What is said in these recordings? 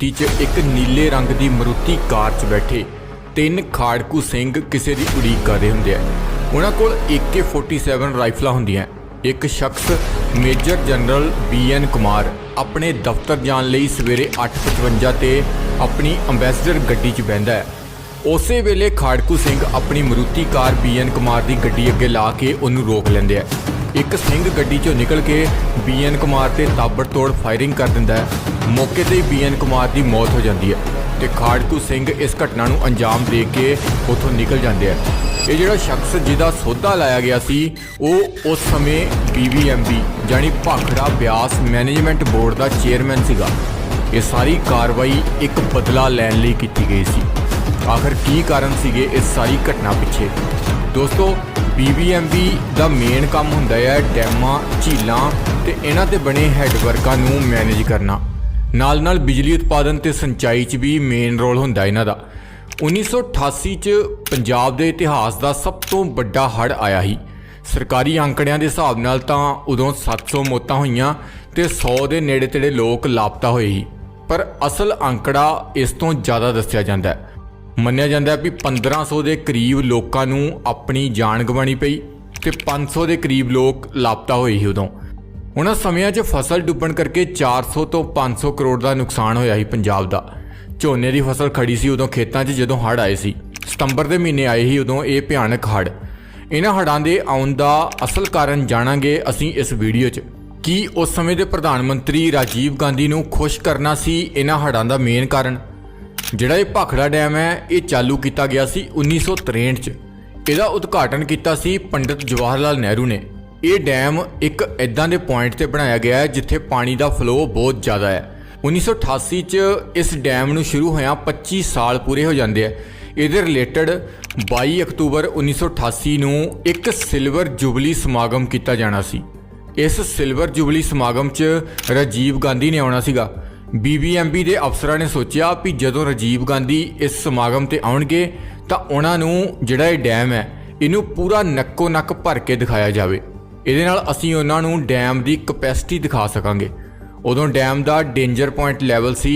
T 'ਚ ਇੱਕ ਨੀਲੇ ਰੰਗ ਦੀ ਮਰੂਤੀ ਕਾਰ 'ਚ ਬੈਠੇ ਤਿੰਨ ਖਾੜਕੂ ਸਿੰਘ ਕਿਸੇ ਦੀ ਉਡੀਕ ਕਰ ਰਹੇ ਹੁੰਦੇ ਆ। ਉਹਨਾਂ ਕੋਲ AK47 ਰਾਈਫਲਾਂ ਹੁੰਦੀਆਂ। ਇੱਕ ਸ਼ਖਸ ਮੇਜਰ ਜਨਰਲ ਬੀਐਨ ਕੁਮਾਰ ਆਪਣੇ ਦਫ਼ਤਰ ਜਾਣ ਲਈ ਸਵੇਰੇ 8:55 ਤੇ ਆਪਣੀ ਅੰਬੈਸਡਰ ਗੱਡੀ 'ਚ ਬਹਿੰਦਾ ਹੈ। ਉਸੇ ਵੇਲੇ ਖਾੜਕੂ ਸਿੰਘ ਆਪਣੀ Maruti car B N Kumar ਦੀ ਗੱਡੀ ਅੱਗੇ ਲਾ ਕੇ ਉਹਨੂੰ ਰੋਕ ਲੈਂਦੇ ਆ। ਇੱਕ ਸਿੰਘ ਗੱਡੀ 'ਚੋਂ ਨਿਕਲ ਕੇ ਬੀਐਨ ਕੁਮਾਰ ਤੇ ਤਾਬੜਤੋੜ ਫਾਇਰਿੰਗ ਕਰ ਦਿੰਦਾ ਹੈ। ਮੌਕੇ ਤੇ ਹੀ ਬੀਐਨ ਕੁਮਾਰ ਦੀ ਮੌਤ ਹੋ ਜਾਂਦੀ ਹੈ ਤੇ ਖਾੜਕੂ ਸਿੰਘ ਇਸ ਘਟਨਾ ਨੂੰ ਅੰਜਾਮ ਦੇ ਕੇ ਉੱਥੋਂ ਨਿਕਲ ਜਾਂਦੇ ਆ। ਇਹ ਜਿਹੜਾ ਸ਼ਖਸ ਜਿਹਦਾ ਸੌਦਾ ਲਾਇਆ ਗਿਆ ਸੀ, ਉਹ ਉਸ ਸਮੇਂ ਬੀਬੀਐਮਬੀ ਜਾਨੀ ਭਾਖੜਾ ਬਿਆਸ ਮੈਨੇਜਮੈਂਟ ਬੋਰਡ ਦਾ ਚੇਅਰਮੈਨ ਸੀਗਾ। ਇਹ ਸਾਰੀ ਕਾਰਵਾਈ ਇੱਕ ਬਦਲਾ ਲੈਣ ਲਈ ਕੀਤੀ ਗਈ ਸੀ। ਆਖਰ ਕੀ ਕਾਰਨ ਸੀਗੇ ਇਸ ਸਾਰੀ ਘਟਨਾ ਪਿੱਛੇ? ਦੋਸਤੋ ਬੀਬੀਐਮਬੀ ਦਾ ਮੇਨ ਕੰਮ ਹੁੰਦਾ ਹੈ ਡੈਮਾਂ, ਝੀਲਾਂ ਤੇ ਇਹਨਾਂ ਤੇ ਬਣੇ ਹੈੱਡਵਰਕਾਂ ਨੂੰ ਮੈਨੇਜ ਕਰਨਾ। ਨਾਲ ਨਾਲ ਬਿਜਲੀ ਉਤਪਾਦਨ ਤੇ ਸਿੰਚਾਈ 'ਚ ਵੀ ਮੇਨ ਰੋਲ ਹੁੰਦਾ ਇਹਨਾਂ ਦਾ। 1988 'ਚ ਪੰਜਾਬ ਦੇ ਇਤਿਹਾਸ ਦਾ ਸਭ ਤੋਂ ਵੱਡਾ ਹੜ੍ਹ ਆਇਆ ਸੀ। ਸਰਕਾਰੀ ਅੰਕੜਿਆਂ ਦੇ ਹਿਸਾਬ ਨਾਲ ਤਾਂ ਉਦੋਂ 700 ਮੌਤਾਂ ਹੋਈਆਂ ਤੇ 100 ਦੇ ਨੇੜੇ ਤੇੜੇ ਲੋਕ ਲਾਪਤਾ ਹੋਏ ਸੀ। ਪਰ ਅਸਲ ਅੰਕੜਾ ਇਸ ਤੋਂ ਜ਼ਿਆਦਾ ਦੱਸਿਆ ਜਾਂਦਾ ਹੈ। ਮੰਨਿਆ ਜਾਂਦਾ ਹੈ ਵੀ 1500 ਦੇ ਕਰੀਬ ਲੋਕਾਂ ਨੂੰ ਆਪਣੀ ਜਾਨ ਗਵਾਣੀ ਪਈ ਤੇ 500 ਦੇ ਕਰੀਬ ਲੋਕ ਲਾਪਤਾ ਹੋਏ ਸੀ ਉਦੋਂ। ਉਹਨਾਂ ਸਮਿਆਂ 'ਚ ਫਸਲ ਡੁੱਬਣ ਕਰਕੇ 400 ਤੋਂ 500 ਕਰੋੜ ਦਾ ਨੁਕਸਾਨ ਹੋਇਆ ਸੀ ਪੰਜਾਬ ਦਾ। ਝੋਨੇ ਦੀ ਫਸਲ ਖੜੀ ਸੀ ਉਦੋਂ ਖੇਤਾਂ 'ਚ ਜਦੋਂ ਹੜ੍ਹ ਆਏ ਸੀ। ਸਤੰਬਰ ਦੇ ਮਹੀਨੇ ਆਏ ਸੀ ਉਦੋਂ ਇਹ ਭਿਆਨਕ ਹੜ੍ਹ। ਇਹਨਾਂ ਹੜ੍ਹਾਂ ਦੇ ਆਉਣ ਦਾ ਅਸਲ ਕਾਰਨ ਜਾਣਾਂਗੇ ਅਸੀਂ ਇਸ ਵੀਡੀਓ 'ਚ। ਕੀ ਉਸ ਸਮੇਂ ਦੇ ਪ੍ਰਧਾਨ ਮੰਤਰੀ ਰਾਜੀਵ ਗਾਂਧੀ ਨੂੰ ਖੁਸ਼ ਕਰਨਾ ਸੀ ਇਹਨਾਂ ਹੜ੍ਹਾਂ ਦਾ ਮੇਨ ਕਾਰਨ? ਜਿਹੜਾ ਇਹ ਭਾਖੜਾ ਡੈਮ ਹੈ, ਇਹ ਚਾਲੂ ਕੀਤਾ ਗਿਆ ਸੀ 1963 ਚ। ਇਹਦਾ ਉਦਘਾਟਨ ਕੀਤਾ ਸੀ ਪੰਡਿਤ ਜਵਾਹਰ ਲਾਲ ਨਹਿਰੂ ਨੇ। ਇਹ ਡੈਮ ਇੱਕ ਇਦਾਂ ਦੇ ਪੁਆਇੰਟ ਤੇ ਬਣਾਇਆ ਗਿਆ ਹੈ ਜਿੱਥੇ ਪਾਣੀ ਦਾ ਫਲੋ ਬਹੁਤ ਜ਼ਿਆਦਾ ਹੈ। 1988 ਚ ਇਸ ਡੈਮ ਨੂੰ ਸ਼ੁਰੂ ਹੋਇਆ 25 ਸਾਲ ਪੂਰੇ ਹੋ ਜਾਂਦੇ ਆ। ਇਹਦੇ ਰਿਲੇਟਡ 22 ਅਕਤੂਬਰ 1988 ਨੂੰ ਇੱਕ ਸਿਲਵਰ ਜੁਬਲੀ ਸਮਾਗਮ ਕੀਤਾ ਜਾਣਾ ਸੀ। ਇਸ ਸਿਲਵਰ ਜੁਬਲੀ ਸਮਾਗਮ 'ਚ ਰਾਜੀਵ ਗਾਂਧੀ ਨੇ ਆਉਣਾ ਸੀਗਾ। ਬੀਬੀਐਮਬੀ ਦੇ ਅਫਸਰਾਂ ਨੇ ਸੋਚਿਆ ਵੀ ਜਦੋਂ ਰਾਜੀਵ ਗਾਂਧੀ ਇਸ ਸਮਾਗਮ ਤੇ ਆਉਣਗੇ ਤਾਂ ਉਹਨਾਂ ਨੂੰ ਜਿਹੜਾ ਇਹ ਡੈਮ ਹੈ, ਇਹਨੂੰ ਪੂਰਾ ਨੱਕੋ ਨੱਕ ਭਰ ਕੇ ਦਿਖਾਇਆ ਜਾਵੇ। ਇਹਦੇ ਨਾਲ ਅਸੀਂ ਉਹਨਾਂ ਨੂੰ ਡੈਮ ਦੀ ਕਪੈਸਿਟੀ ਦਿਖਾ ਸਕਾਂਗੇ। ਉਦੋਂ ਡੈਮ ਦਾ ਡੇਂਜਰ ਪੁਆਇੰਟ ਲੈਵਲ ਸੀ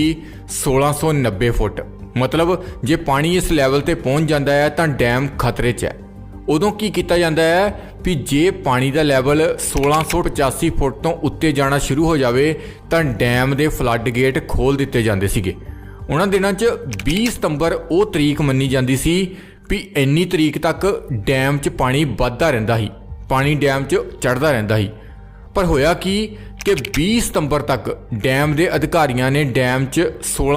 1690 ਫੁੱਟ। ਮਤਲਬ ਜੇ ਪਾਣੀ ਇਸ ਲੈਵਲ ਤੇ ਪਹੁੰਚ ਜਾਂਦਾ ਹੈ ਤਾਂ ਡੈਮ ਖਤਰੇ 'ਚ ਹੈ। ਉਦੋਂ ਕੀ ਕੀਤਾ ਜਾਂਦਾ ਹੈ ਵੀ ਜੇ ਪਾਣੀ ਦਾ ਲੈਵਲ 1685 ਫੁੱਟ ਤੋਂ ਉੱਤੇ ਜਾਣਾ ਸ਼ੁਰੂ ਹੋ ਜਾਵੇ, ਤਾਂ ਡੈਮ ਦੇ ਫਲੱਡ ਗੇਟ ਖੋਲ ਦਿੱਤੇ ਜਾਂਦੇ ਸੀਗੇ। ਉਹਨਾਂ ਦਿਨਾਂ 'ਚ 20 ਸਤੰਬਰ ਉਹ ਤਰੀਕ ਮੰਨੀ ਜਾਂਦੀ ਸੀ ਵੀ ਇੰਨੀ ਤਰੀਕ ਤੱਕ ਡੈਮ 'ਚ ਪਾਣੀ ਵੱਧਦਾ ਰਹਿੰਦਾ ਸੀ, ਪਾਣੀ ਡੈਮ 'ਚ ਚੜਦਾ ਰਹਿੰਦਾ ਸੀ। ਪਰ ਹੋਇਆ ਕੀ ਕਿ 20 ਸਤੰਬਰ ਤੱਕ ਡੈਮ ਦੇ ਅਧਿਕਾਰੀਆਂ ਨੇ ਡੈਮ 'ਚ